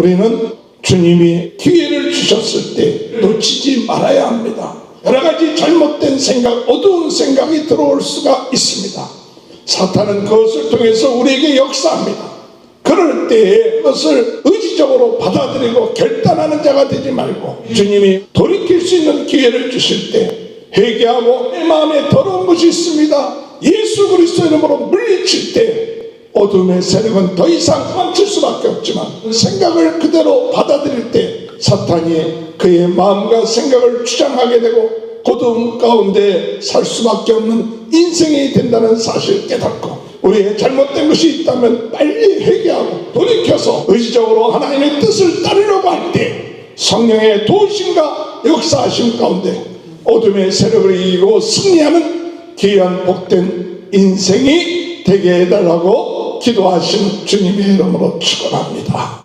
우리는 주님이 기회를 주셨을 때 놓치지 말아야 합니다. 여러 가지 잘못된 생각, 어두운 생각이 들어올 수가 있습니다. 사탄은 그것을 통해서 우리에게 역사합니다. 그럴 때에 그것을 의지적으로 받아들이고 결단하는 자가 되지 말고 주님이 돌이킬 수 있는 기회를 주실 때 회개하고 내 마음에 더러운 것이 있습니다. 예수 그리스도 이름으로 물리칠 때 어둠의 세력은 더 이상 망칠 수밖에 없지만 생각을 그대로 받아들일 때 사탄이 그의 마음과 생각을 주장하게 되고 어둠 가운데 살 수밖에 없는 인생이 된다는 사실을 깨닫고 우리의 잘못된 것이 있다면 빨리 회개하고 돌이켜서 의지적으로 하나님의 뜻을 따르려고 할 때 성령의 도우심과 역사하심 가운데 어둠의 세력을 이기고 승리하는 귀한 복된 인생이 되게 해달라고 기도하시는 주님의 이름으로 축원합니다.